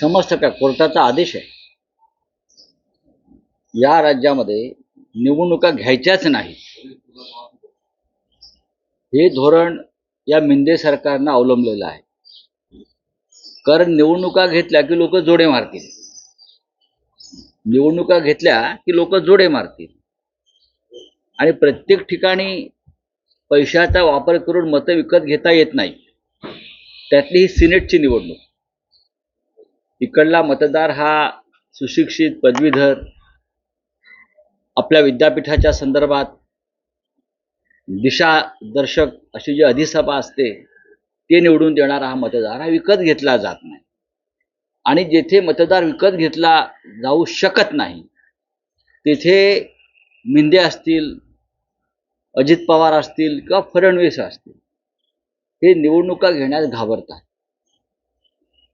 समजतं का कोर्टाचा आदेश आहे. या राज्यामध्ये निवडणुका घ्यायच्याच नाही हे धोरण या मिंदे सरकारनं अवलंबलेलं आहे. कारण निवडणुका घेतल्या की लोक जोडे मारतील. निवडणुका घेतल्या की लोक जोडे मारतील. आणि प्रत्येक ठिकाणी पैशाचा वापर करून मतं विकत घेता येत नाही त्यातली ही सिनेटची निवडणूक. इकडला मतदार हा सुशिक्षित पदवीधर आपल्या विद्यापीठाच्या संदर्भात दिशादर्शक अशी जी अधिसभा असते ते निवडून देणारा हा मतदार हा विकत घेतला जात नाही. आणि जेथे मतदार विकत घेतला जाऊ शकत नाही तेथे मिंदे असतील अजित पवार असतील किंवा फडणवीस असतील हे निवडणुका घेण्यास घाबरतात.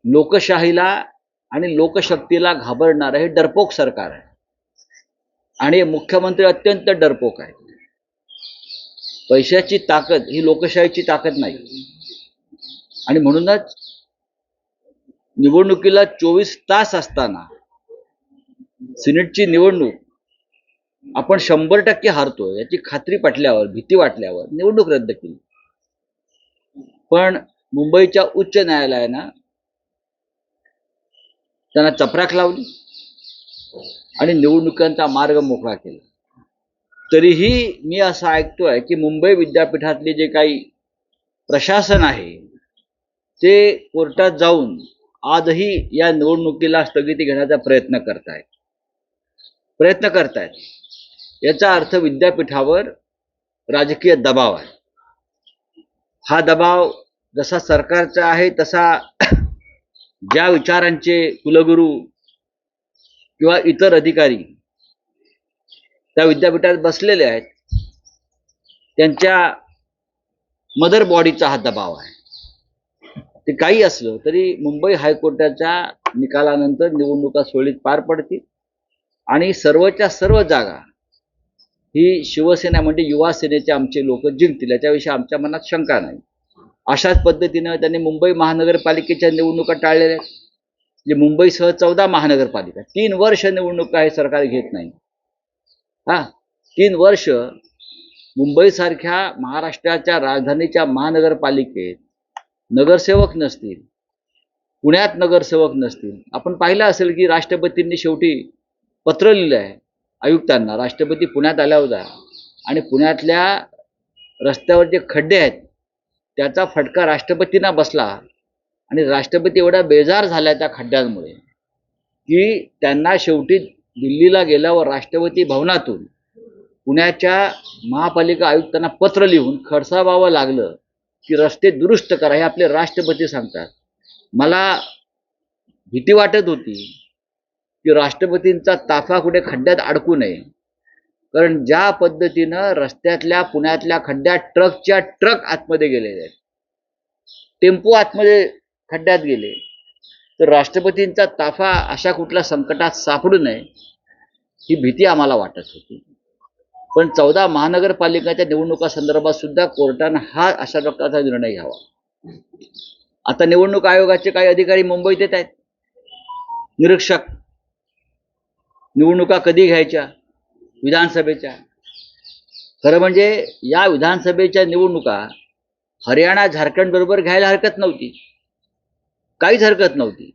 लोकशाहीला आणि लोकशक्तीला घाबरणारं हे डरपोक सरकार आहे. आणि मुख्यमंत्री अत्यंत डरपोक आहेत. पैशाची ताकद ही लोकशाहीची ताकद नाही. आणि म्हणूनच निवडणुकीला चोवीस तास असताना सिनेटची निवडणूक आपण शंभर टक्के हारतो याची खात्री पटल्यावर भीती वाटल्यावर निवडणूक रद्द केली. पण मुंबईच्या उच्च न्यायालयानं त्यांना चपराक लावली आणि निवडणुकांचा मार्ग मोकळा केला. तरीही मी असं ऐकतोय की मुंबई विद्यापीठातले जे काही प्रशासन आहे ते कोर्टात जाऊन आजही या निवडणुकीला स्थगिती घेण्याचा प्रयत्न करतायत. प्रयत्न करतायत. याचा अर्थ विद्यापीठावर राजकीय दबाव आहे. हा दबाव जसा सरकारचा आहे तसा ज्या विचारांचे कुलगुरू किंवा इतर अधिकारी त्या विद्यापीठात बसलेले आहेत त्यांच्या मदर बॉडीचा हा दबाव आहे. ते काही असलं तरी मुंबई हायकोर्टाच्या निकालानंतर निवडणुका सुरळीत पार पडतील आणि सर्वच्या सर्व जागा ही शिवसेना म्हणजे युवा सेनेचे आमचे लोक जिंकतील याच्याविषयी आमच्या मनात शंका नाही. अशाच पद्धतीनं त्यांनी मुंबई महानगरपालिकेच्या निवडणुका टाळलेल्या आहेत. म्हणजे मुंबईसह चौदा महानगरपालिका तीन वर्ष निवडणुका हे सरकार घेत नाही. हा तीन वर्ष मुंबईसारख्या महाराष्ट्राच्या राजधानीच्या महानगरपालिकेत नगरसेवक नसतील पुण्यात नगरसेवक नसतील. आपण पाहिलं असेल की राष्ट्रपतींनी शेवटी पत्र लिहिलं आहे आयुक्तांना राष्ट्रपती पुण्यात आल्या होता आणि पुण्यातल्या रस्त्यावर जे खड्डे आहेत त्याचा फटका राष्ट्रपतींना बसला. आणि राष्ट्रपती एवढा बेजार झाला त्या खड्ड्यांमुळे की त्यांना शेवटी दिल्लीला गेल्यावर राष्ट्रपती भवनातून पुण्याच्या महापालिका आयुक्तांना पत्र लिहून खडसावावं लागलं की रस्ते दुरुस्त करा हे आपले राष्ट्रपती सांगतात. मला भीती वाटत होती की राष्ट्रपतींचा ताफा कुठे खड्ड्यात अडकू नये. कारण ज्या पद्धतीनं रस्त्यातल्या पुण्यातल्या खड्ड्यात ट्रकच्या ट्रक आतमध्ये गेलेले आहेत. टेम्पो आतमध्ये खड्ड्यात गेले. तर राष्ट्रपतींचा ताफा अशा कुठल्या संकटात सापडू नये ही भीती आम्हाला वाटत होती. पण चौदा महानगरपालिकाच्या निवडणुका संदर्भात सुद्धा कोर्टानं हा अशा प्रकारचा निर्णय घ्यावा. आता निवडणूक आयोगाचे काही अधिकारी मुंबईत येत आहेत. निरीक्षक निवडणुका कधी घ्यायच्या? विधानसभेच्या. खरं म्हणजे या विधानसभेच्या निवडणुका हरियाणा झारखंड बरोबर घ्यायला हरकत नव्हती. काहीच हरकत नव्हती.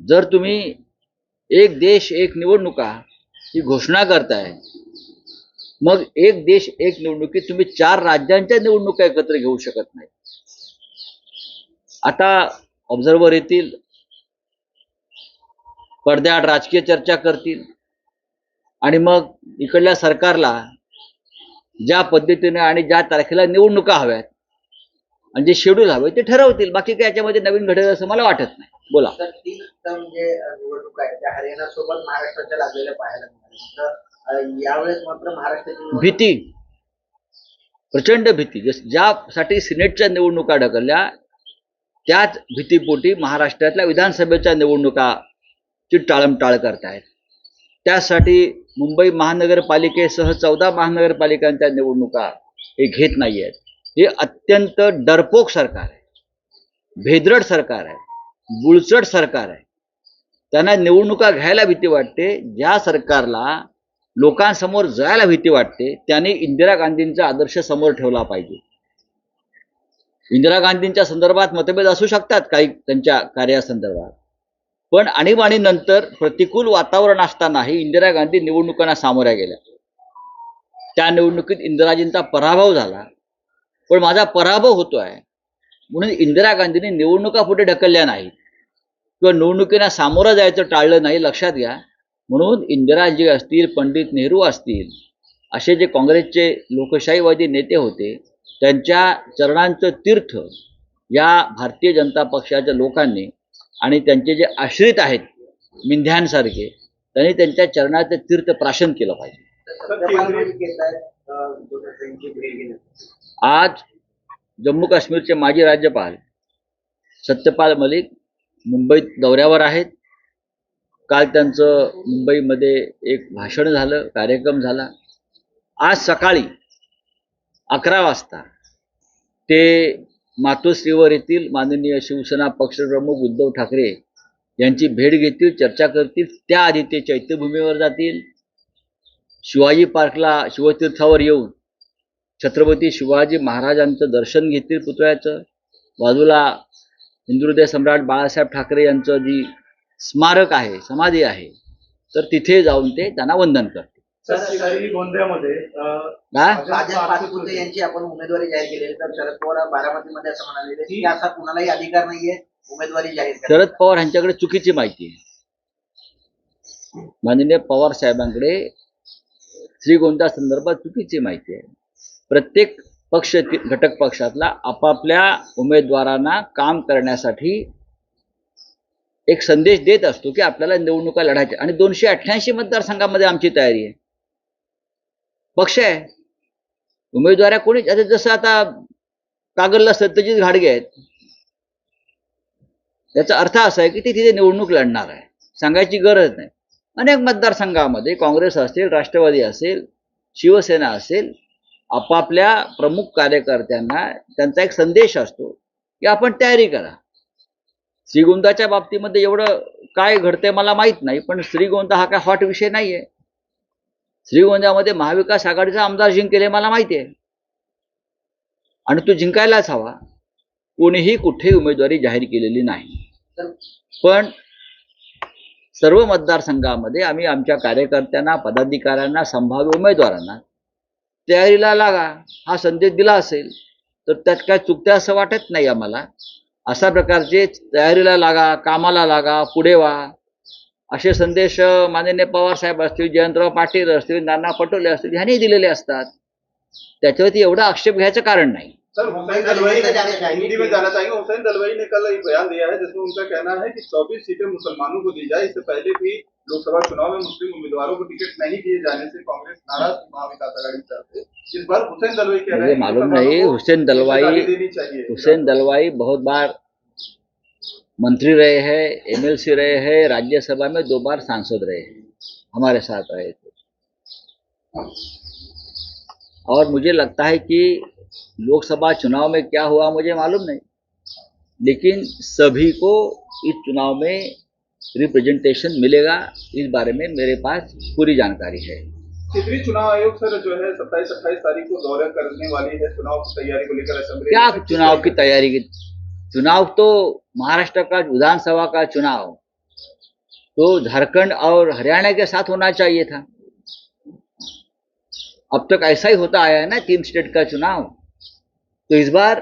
जर तुम्ही एक देश एक निवडणुका ही घोषणा करताय मग एक देश एक निवडणुकीत तुम्ही चार राज्यांच्या निवडणुका एकत्र घेऊ शकत नाही. आता ऑब्झर्वर येतील पडद्याआड राजकीय चर्चा करतील आणि मग इकडल्या सरकारला ज्या पद्धतीने आणि ज्या तारखेला निवडणुका हव्यात आणि जे शेड्यूल हवे ते ठरवतील. बाकी काय याच्यामध्ये नवीन घडेल असं मला वाटत नाही. बोला. निवडणूक निवडणूक- भीती. प्रचंड भीती. जस ज्यासाठी सिनेटच्या निवडणुका ढकलल्या त्याच भीतीपोटी महाराष्ट्रातल्या विधानसभेच्या निवडणुकाची टाळमटाळ करतायत. त्यासाठी मुंबई महानगरपालिकेसह चौदा महानगरपालिकांच्या निवडणुका हे घेत नाही आहेत हे अत्यंत डरपोक सरकार आहे. भेदरड सरकार आहे. बुळचट सरकार आहे. त्यांना निवडणुका घ्यायला भीती वाटते. ज्या सरकारला लोकांसमोर जायला भीती वाटते त्याने इंदिरा गांधींचा आदर्श समोर ठेवला पाहिजे. इंदिरा गांधींच्या संदर्भात मतभेद असू शकतात काही त्यांच्या कार्यासंदर्भात. पण आणीबाणीनंतर प्रतिकूल वातावरण असतानाही इंदिरा गांधी निवडणुकांना सामोऱ्या गेल्या. त्या निवडणुकीत इंदिराजींचा पराभव झाला. पण माझा पराभव होतो आहे म्हणून इंदिरा गांधींनी निवडणुका पुढे ढकलल्या नाहीत. किंवा निवडणुकींना सामोरं जायचं टाळलं नाही लक्षात घ्या. म्हणून इंदिराजी असतील पंडित नेहरू असतील असे जे काँग्रेसचे लोकशाहीवादी नेते होते त्यांच्या चरणांचं तीर्थ या भारतीय जनता पक्षाच्या लोकांनी आणि त्यांचे जे आश्रित आहेत मिंध्यांसारखे त्यांनी त्यांच्या चरणाचं तीर्थ प्राशन केलं पाहिजे. आज जम्मू काश्मीरचे माजी राज्यपाल सत्यपाल मलिक मुंबईत दौऱ्यावर आहेत. काल त्यांचं मुंबईमध्ये एक भाषण झालं कार्यक्रम झाला. आज सकाळी अकरा वाजता ते मातोश्रीवर येथील माननीय शिवसेना पक्षप्रमुख उद्धव ठाकरे यांची भेट घेतील चर्चा करतील. त्याआधी ते चैत्यभूमीवर जातील. शिवाजी पार्कला शिवतीर्थावर येऊन छत्रपती शिवाजी महाराजांचं दर्शन घेतील पुतळ्याचं. बाजूला हिंदुहृदय सम्राट बाळासाहेब ठाकरे यांचं जी स्मारक आहे समाधी आहे तर तिथे जाऊन ते त्यांना वंदन करतात गोंदियामध्ये पाचपुते यांची आपण उमेदवारी जाहीर केलेली तर शरद पवार बारामतीमध्ये असं म्हणाले. की असा कुणालाही अधिकार नाहीये. उमेदवारी जाहीर. शरद पवार यांच्याकडे चुकीची माहिती आहे. माननीय पवार साहेबांकडे श्रीगोंदा संदर्भात चुकीची माहिती आहे? प्रत्येक पक्ष घटक पक्षातला आपापल्या उमेदवारांना काम करण्यासाठी एक संदेश देत असतो की आपल्याला निवडणुका लढायच्या. आणि दोनशे अठ्ठ्याऐंशी मतदारसंघामध्ये आमची तयारी आहे. पक्ष आहे. उमेदवार कोणी आता जसं आता कागलला सत्यजित घाडगे आहेत. त्याचा अर्थ असा आहे की ते तिथे निवडणूक लढणार आहे. सांगायची गरज नाही. अनेक मतदारसंघामध्ये काँग्रेस असेल राष्ट्रवादी असेल शिवसेना असेल आपापल्या प्रमुख कार्यकर्त्यांना त्यांचा एक संदेश असतो की आपण तयारी करा. श्रीगोंदाच्या बाबतीमध्ये एवढं काय घडतंय मला माहीत नाही पण श्रीगोंदा हा काय हॉट विषय नाही आहे श्रीगोंद्यामध्ये महाविकास आघाडीचा आमदार जिंकले मला माहिती आहे. आणि तो जिंकायलाच हवा. कोणीही कुठेही उमेदवारी जाहीर केलेली नाही. पण सर्व मतदारसंघामध्ये आम्ही आमच्या कार्यकर्त्यांना पदाधिकाऱ्यांना संभाव्य उमेदवारांना तयारीला लागा हा संदेश दिला असेल तर त्यात काय चुकत्या असं वाटत नाही आम्हाला. अशा प्रकारचे तयारीला लागा कामाला लागा पुढे व्हा असे संदेश माननीय पवार साहेब असतील जयंतराव पाटील असतील नाना पटोले असतील ह्यांनी दिलेले असतात. त्याच्यावरती एवढा आक्षेप घ्यायचं कारण नाही. सर हुसैन दलवाई ने हिंदी में जाना चाहेंगे? हुसैन दलवाई ने कल एक बयान दिया है जिसमें उनका कहना है कि 24 सीटें मुसलमानों को दी जाए। इससे पहले भी लोकसभा चुनाव में मुस्लिम उम्मीदवारों को टिकट नहीं दिए जाने से कांग्रेस नाराज थी महाविकास आघाड़ी की तरफ से। इस बार हुसैन दलवाई कह रहे मुझे हैं कि मालूम नहीं हुसैन दलवाई हिस्सेदारी देनी चाहिए। हुसैन दलवाई बहुत बार मंत्री रहे हैं एमएलसी रहे हैं राज्यसभा में दो बार सांसद रहे हैं हमारे साथ रहे थे। और मुझे लगता है कि लोकसभा चुनाव में क्या हुआ मुझे मालूम नहीं लेकिन सभी को इस चुनाव में रिप्रेजेंटेशन मिलेगा इस बारे में मेरे पास पूरी जानकारी है। क्षेत्रीय चुनाव आयोग सर जो है सत्ताईस अट्ठाईस तारीख को दौरा करने वाली है चुनाव की तैयारी को लेकर क्या चुनाव की तैयारी की चुनाव तो महाराष्ट्र का, विधानसभा का चुनाव। तो झारखंड और हरियाणा के साथ होना चाहिए था। अब तक ऐसा ही होता आया है ना तीन स्टेट का चुनाव। तो इस बार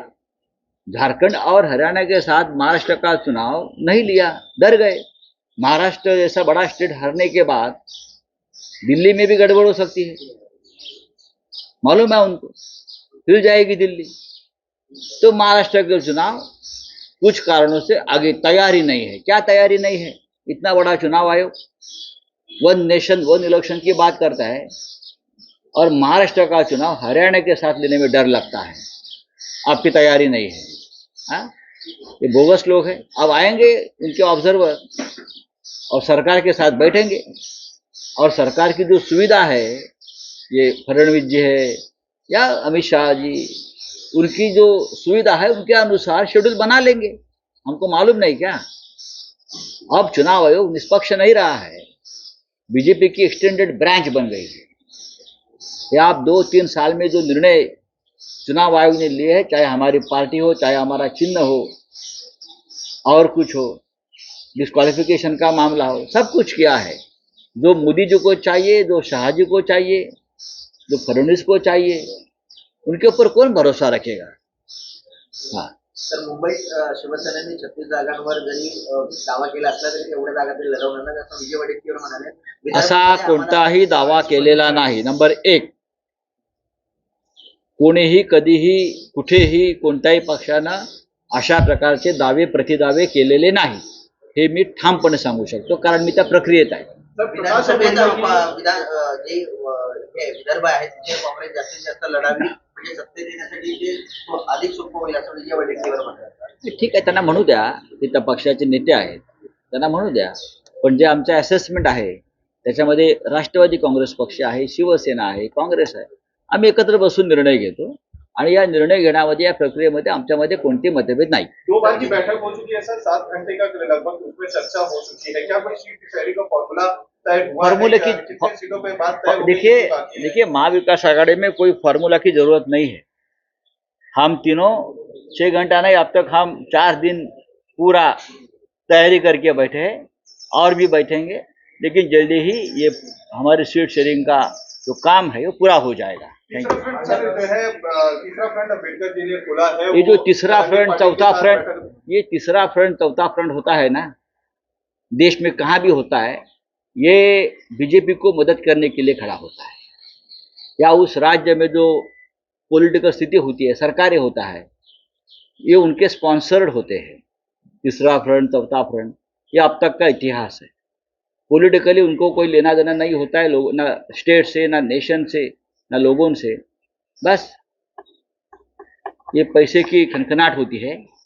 झारखंड और हरियाणा के साथ महाराष्ट्र का चुनाव नहीं लिया, डर गए। महाराष्ट्र जैसा बड़ा स्टेट हारने के बाद दिल्ली में भी गड़बड़ हो सकती है। मालूम है उनको हिल जाएगी दिल्ली। तो महाराष्ट्र के चुनाव कुछ कारणों से आगे तैयारी नहीं है। क्या तैयारी नहीं है? इतना बड़ा चुनाव आयोग, वन नेशन, वन इलेक्शन की बात करता है और महाराष्ट्र का चुनाव हरियाणा के साथ लेने में डर लगता है। आपकी तैयारी नहीं है। हाँ? ये बोगस लोग हैं। अब आएँगे, उनके ऑब्जर्वर और सरकार के साथ बैठेंगे और सरकार की जो सुविधा है, ये फडणवीस जी है या अमित शाह जी उनकी जो सुविधा है, उनके अनुसार शेड्यूल बना लेंगे। हमको मालूम नहीं क्या? अब चुनाव आयोग निष्पक्ष नहीं रहा है। बीजेपी की एक्सटेंडेड ब्रांच बन गई है। ये आप दो तीन साल में जो निर्णय चुनाव आयोग ने लिए है, चाहे हमारी पार्टी हो, चाहे हमारा चिन्ह हो, और कुछ हो डिस्कालिफिकेशन का मामला हो, सब कुछ किया है। जो मोदी जी को चाहिए, जो शाह जी को चाहिए, जो फडणवीस को चाहिए उनके ऊपर कौन भरोसा रखेगा? हाँ। तर मुंबईत अं, शिवसेनेने छत्तीस जागांवर जरी दावा केला असला तरी एवढ्या जागा तरी लढवणार नाही. असं विजय वडेट्टीवार म्हणाले. असा कोणताही दावा केलेला नाही. नंबर एक कोणीही कधीही कुठेही कोणत्याही पक्षानं अशा प्रकारचे दावे प्रतिदावे केलेले नाही. हे मी ठामपणे सांगू शकतो कारण मी त्या प्रक्रियेत आहे. विधानसभेत विधान जे हे विदर्भ आहे तिथे काँग्रेस जास्तीत जास्त लढावी म्हणजे सत्तेत येण्यासाठी ते अधिक सोपं होईल असं विजय वडेट्टीवार म्हणतात ठीक आहे त्यांना म्हणू द्या ते त्या पक्षाचे नेते आहेत त्यांना म्हणू द्या. पण जे आमचं असेसमेंट आहे त्याच्यामध्ये राष्ट्रवादी काँग्रेस पक्ष आहे शिवसेना आहे काँग्रेस आहे. आम्ही एकत्र बसून निर्णय घेतो आणि या निर्णय घेण्यामध्ये या प्रक्रियेमध्ये आमच्यामध्ये कोणते मतभेद नाही. दो बार की बैठक हो चुकी है सर. सात घंटे का लगभग उसमें चर्चा हो चुकी है क्या कोई सीट शेयरिंग का फॉर्मूला तय हुआ फॉर्मूले की- देखिए? देखिए महाविकास आघाड़ी में कोई फार्मूला की ज़रूरत नहीं है। हम तीनों छः घंटा नहीं अब तक हम चार दिन पूरा तैयारी करके बैठे हैं और भी बैठेंगे लेकिन जल्दी ही ये हमारी सीट शेयरिंग का जो काम है वो पूरा हो जाएगा। थैंक यू ये जो तीसरा फ्रंट चौथा फ्रंट ये तीसरा फ्रंट चौथा फ्रंट होता है ना देश में कहाँ भी होता है ये बीजेपी को मदद करने के लिए खड़ा होता है। या उस राज्य में जो पॉलिटिकल स्थिति होती है, सरकारें होता है, ये उनके स्पॉन्सर्ड होते हैं। तीसरा फ्रंट, चौथा फ्रंट, ये अब तक का इतिहास है। पॉलिटिकली उनको कोई लेना देना नहीं होता है लोग, ना स्टेट से, ना नेशन से, ना लोगों से। बस, ये पैसे की खनखनाहट होती है।